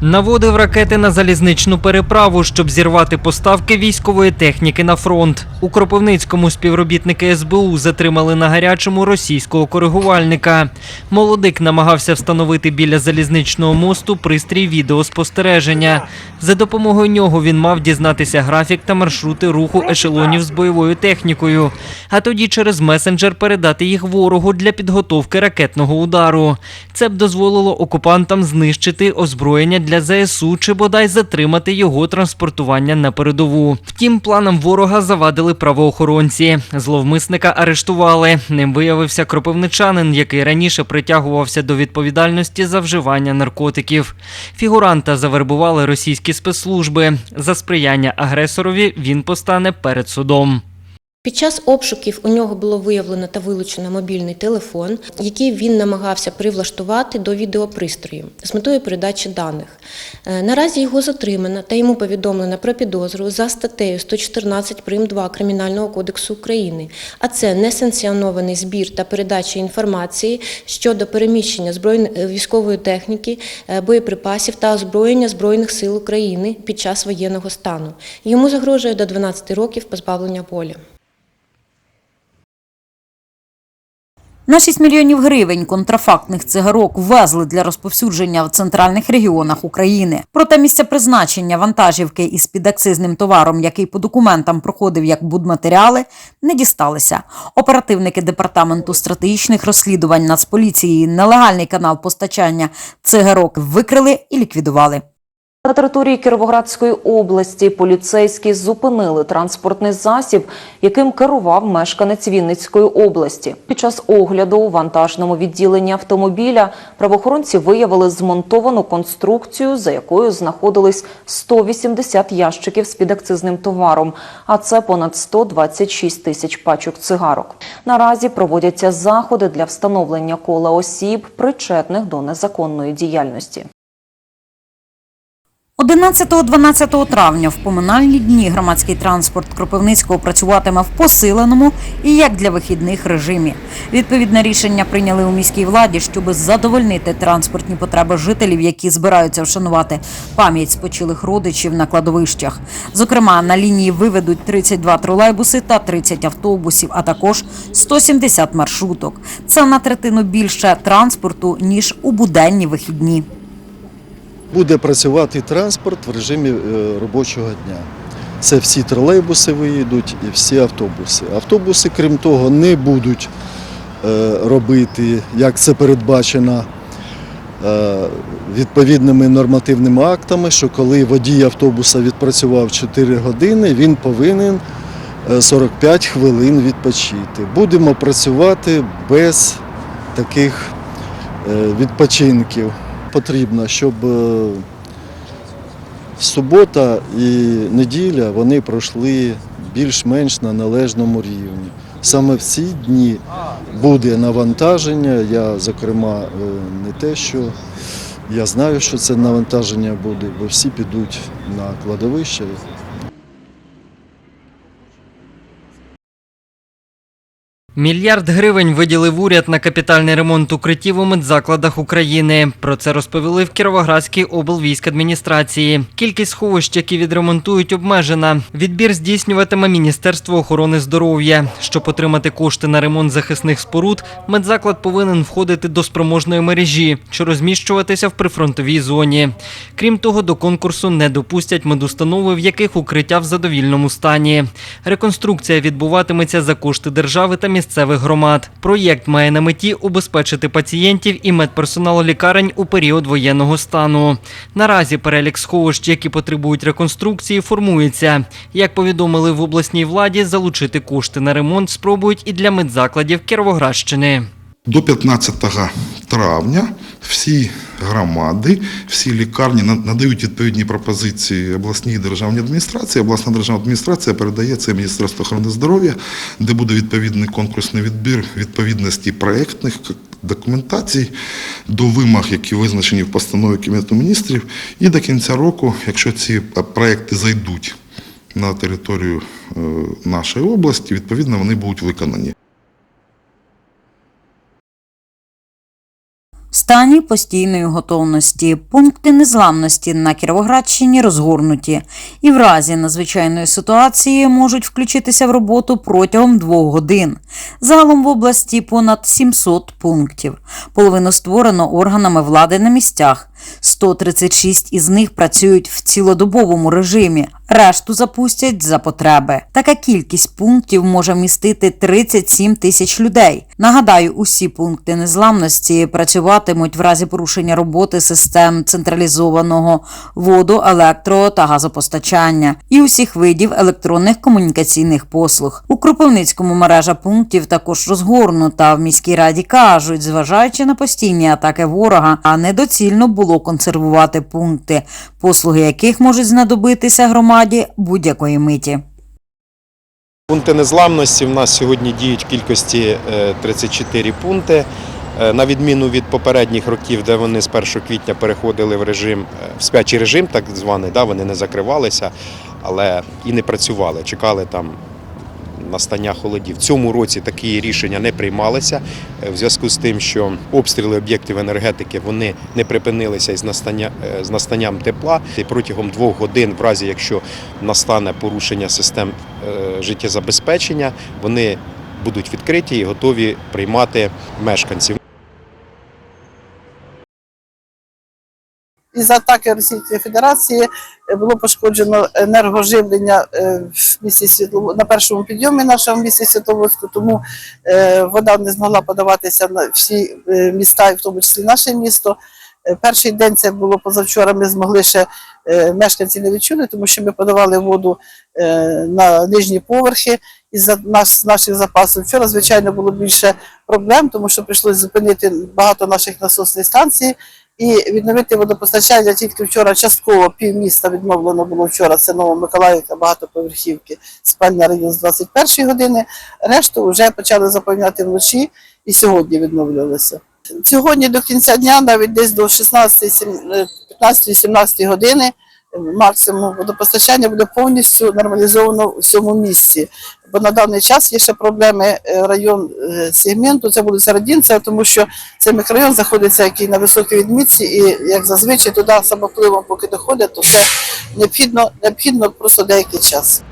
Наводив ракети на залізничну переправу, щоб зірвати поставки військової техніки на фронт. У Кропивницькому співробітники СБУ затримали на гарячому російського коригувальника. Молодик намагався встановити біля залізничного мосту пристрій відеоспостереження. За допомогою нього він мав дізнатися графік та маршрути руху ешелонів з бойовою технікою, а тоді через месенджер передати їх ворогу для підготовки ракетного удару. Це б дозволило окупантам знищити озброєння для ЗСУ чи бодай затримати його транспортування на передову. Втім, планам ворога завадили правоохоронці. Зловмисника арештували. Ним виявився кропивничанин, який раніше притягувався до відповідальності за вживання наркотиків. Фігуранта завербували російські спецслужби. За сприяння агресорові він постане перед судом. Під час обшуків у нього було виявлено та вилучено мобільний телефон, який він намагався привлаштувати до відеопристрою з метою передачі даних. Е, Наразі його затримано та йому повідомлено про підозру за статтею 114 прим. 2 Кримінального кодексу України, а це несанкціонований збір та передача інформації щодо переміщення збройної військової техніки, е, боєприпасів та озброєння Збройних сил України під час воєнного стану. Йому загрожує до 12 років позбавлення волі. На 6 мільйонів гривень контрафактних цигарок ввезли для розповсюдження в центральних регіонах України. Проте місця призначення вантажівки із підакцизним товаром, який по документам проходив як будматеріали, не дісталися. Оперативники департаменту стратегічних розслідувань Нацполіції нелегальний канал постачання цигарок викрили і ліквідували. На території Кіровоградської області поліцейські зупинили транспортний засіб, яким керував мешканець Вінницької області. Під час огляду у вантажному відділенні автомобіля правоохоронці виявили змонтовану конструкцію, за якою знаходились 180 ящиків з підакцизним товаром, а це понад 126 тисяч пачок цигарок. Наразі проводяться заходи для встановлення кола осіб, причетних до незаконної діяльності. 11-12 травня в поминальні дні громадський транспорт Кропивницького працюватиме в посиленому і як для вихідних режимі. Відповідне рішення прийняли у міській владі, щоб задовольнити транспортні потреби жителів, які збираються вшанувати пам'ять спочилих родичів на кладовищах. Зокрема, на лінії виведуть 32 тролейбуси та 30 автобусів, а також 170 маршруток. Це на третину більше транспорту ніж у буденні вихідні. Буде працювати транспорт в режимі е, робочого дня. Це всі тролейбуси виїдуть і всі автобуси. Автобуси, крім того, не будуть е, робити, як це передбачено е, відповідними нормативними актами, що коли водій автобуса відпрацював 4 години, він повинен е, 45 хвилин відпочити. Будемо працювати без таких відпочинків потрібно, щоб е, субота і неділя вони пройшли більш-менш на належному рівні. Саме в ці дні буде навантаження. Я, зокрема, е, не те, що я знаю, що це навантаження буде, бо всі підуть на кладовище. Мільярд гривень виділив уряд на капітальний ремонт укриттів у медзакладах України. Про це розповіли в Кіровоградській облвійськадміністрації. Кількість сховищ, які відремонтують, обмежена. Відбір здійснюватиме Міністерство охорони здоров'я. Щоб отримати кошти на ремонт захисних споруд, медзаклад повинен входити до спроможної мережі, що розміщуватися в прифронтовій зоні. Крім того, до конкурсу не допустять медустанови, в яких укриття в задовільному стані. Реконструкція відбуватиметься за кошти держави та місцевих громад. Проєкт має на меті убезпечити пацієнтів і медперсоналу лікарень у період воєнного стану. Наразі перелік сховищ, які потребують реконструкції, формується. Як повідомили в обласній владі, залучити кошти на ремонт спробують і для медзакладів Кіровоградщини. До 15 травня всі громади, всі лікарні надають відповідні пропозиції обласній державній адміністрації. Обласна державна адміністрація передає це Міністерство охорони здоров'я, де буде відповідний конкурсний відбір відповідності проєктних документацій до вимог, які визначені в постанові Кабінету міністрів. І до кінця року, якщо ці е, проекти зайдуть на територію е, нашої області, відповідно вони будуть виконані. в стані постійної готовності. Пункти незламності на Кіровоградщині розгорнуті і в разі надзвичайної ситуації можуть включитися в роботу протягом двох годин. Загалом в області понад 700 пунктів. Половину створено органами влади на місцях. 136 із них працюють в цілодобовому режимі, решту запустять за потреби. Така кількість пунктів може вмістити 37 тисяч людей. Нагадаю, усі пункти незламності працюватимуть в разі порушення роботи систем централізованого воду, електро та газопостачання і усіх видів електронних комунікаційних послуг. У Кропивницькому мережа пунктів також розгорнута. В міській раді кажуть, зважаючи на постійні атаки ворога, а недоцільно було консервувати пункти, послуги яких можуть знадобитися громаді будь-якої миті. Пункти незламності в нас сьогодні діють в кількості е, 34 пункти. Е, На відміну від попередніх років, де вони з 1 квітня переходили в режим, е, в спячий режим, так званий, да, вони не закривалися, але і не працювали, чекали там настання холодів. В цьому році такі рішення не приймалися е, в зв'язку з тим, що обстріли об'єктів енергетики вони не припинилися із настання, е, з настанням тепла. І протягом двох годин, в разі якщо настане порушення систем е, життєзабезпечення, вони будуть відкриті і готові приймати мешканців. Із атаки Російської Федерації е, було пошкоджено енергоживлення е, в місті Світлово на першому підйомі нашому місті Світловодську, тому е, вода не змогла подаватися на всі міста, і в тому числі наше місто. Е, Перший день це було позавчора. Ми змогли ще е, мешканці не відчули, тому що ми подавали воду е, на нижні поверхи із наш, наших запасів. Вчора, звичайно, було більше проблем, тому що прийшлося зупинити багато наших насосних станцій. І відновити водопостачання тільки вчора частково пів міста відновлено було вчора. Це Новомиколаївка, багатоповерхівки, спальня район з 21 години. Решту вже почали заповняти вночі і сьогодні відновлювалися. Сьогодні до кінця дня, навіть десь до 16-15-17 години, максимум водопостачання буде повністю нормалізовано у всьому місті. Бо на даний час є ще проблеми е, район е, сегменту, це буде Середінця, тому що цей мікрорайон знаходиться який на високій відмітці, і як зазвичай туди самопливом, поки доходять, то це необхідно, необхідно просто деякий час.